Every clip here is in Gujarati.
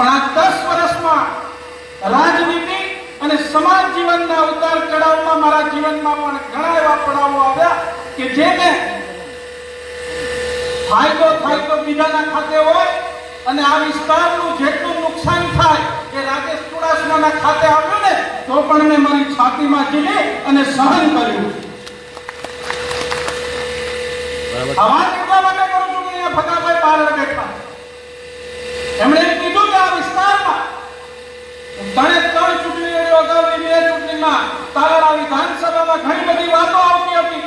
આ દસ વર્ષમાં રાજનીતિ અને સમાજ જીવનના ઉતાર ચઢાવમાં મારા જીવનમાં પણ ઘણા એવા પડાવો આવ્યા કે જેને ફાયદો થાય તો બીજાના ખાતે હોય અને આ વિસ્તારનું જેટલું નુકસાન થાય એ રાજેશ ચુડાસમાના ખાતે આવ્યું ને તો પણ મેં મારી છાતીમાં ઝીલી અને સહન કર્યું. આવા એટલા માટે બે ચૂંટણીમાં તાલાળા વિધાનસભામાં ઘણી બધી વાતો આવતી હતી.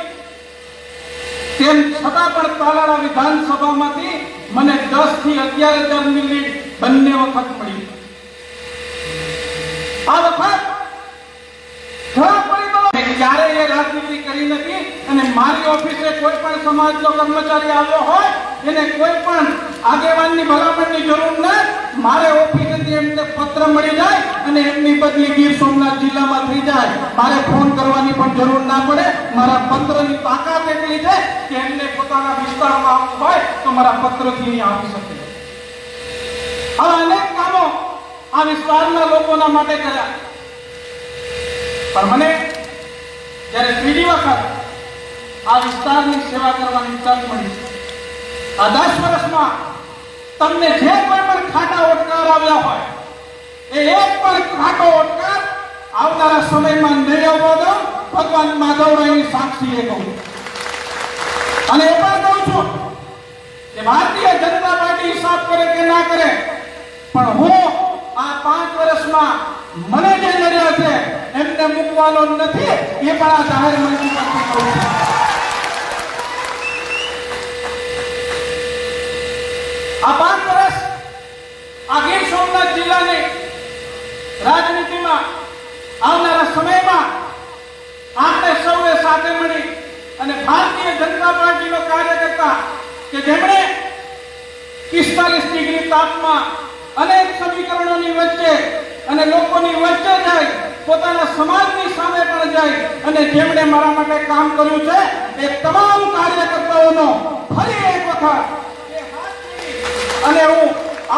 તેમ છતાં પણ તાલાળા વિધાનસભામાંથી મને દસથી અગિયાર હજાર લીડ બંને વખત મળી. આ વખત ક્યારેય એ રાજનીતિ કરી નથી અને મારી ઓફિસે કોઈ પણ સમાજનો કર્મચારી આવ્યો હોય, એને કોઈ પણ આગેવાનની ભલામણની જરૂર ન મારે ઓફિસેથી એમને પત્ર મળી જાય અને એમની બદલી ગીર સોમનાથ જિલ્લામાં થઈ જાય. મારે ફોન કરવાની પણ જરૂર ના પડે. મારા પત્રની તાકાત એટલી છે કે એમને પોતાના વિસ્તારમાં આવવું હોય તો મારા પત્રથી અહીં આવી શકે. આવા અનેક કામો આ વિસ્તારના લોકોના માટે કર્યા. પણ મને જ્યારે ત્રીજી વખત આ વિસ્તારની સેવા કરવાની તક મળી. આ દસ વર્ષમાં તમને જે કોઈ પણ ખાટા ઓટકાર આવ્યા હોય, એ એક પણ ખાટો ઓટકાર આવનારા સમયમાં નહીં આવવા દો ભગવાન માધવરાયની એ કહું. અને એ પણ કહું છું કે ભારતીય જનતા પાર્ટી હિસાબ કરે કે ના કરે, પણ હું આ પાંચ વર્ષમાં મને જે નડ્યા છે, એમને મૂકવાનો નથી, એ પણ આ જાહેર મંત્રી પરથી કહું છું. આ પાંચ વર્ષ આ ગીર સોમનાથ જિલ્લાની રાજનીતિમાં આવનારા સમયમાં આપણે સૌએ સાથે મળી અને ભારતીય જનતા પાર્ટીનો કાર્યકર્તા કે જેમણે પિસ્તાલીસ ડિગ્રી તાપમાં અનેક સમીકરણોની વચ્ચે અને લોકોની વચ્ચે જાય પોતાના સમાજની સામે પણ જાય અને જેમણે મારા માટે કામ કર્યું છે, એ તમામ કાર્યકર્તાઓનો ફરી એક વખત અને હું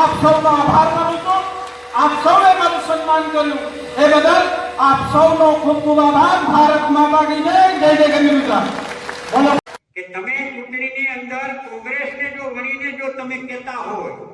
આપ સૌનો આભાર માનું છું. આપ સૌએ મારું સન્માન કર્યું. એ બદલ આપ સૌનો ખૂબ ખૂબ આભાર. ભારત માતા કી જય. જય જય ગંગા બોલો. કે તમે ચૂંટણીની અંદર કોંગ્રેસને જો ગણીને જો તમે કહેતા હોય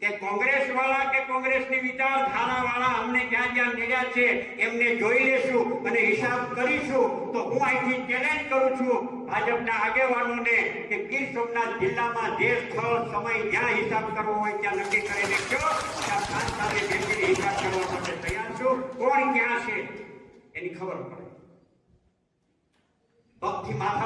કે કોંગ્રેસ વાળા કે કોંગ્રેસની વિચારધારા વાળા અમને જ્યાં જ્યાં મળ્યા છે, એમને જોઈ લેશું અને હિસાબ કરીશું. તો હું અહીંથી ચેલેન્જ કરું છું ભાજપના આગેવાનોને કે ગીર સોમનાથ જિલ્લામાં જે સ્થળ, સમય જ્યાં હિસાબ કરવો હોય ત્યાં નક્કી કરીને કયો ત્યાં ખાસ સાથે બેસીને હિસાબ કરવા માટે તૈયાર છું. કોણ ક્યાં છે? એની ખબર પડે. પગથી માથા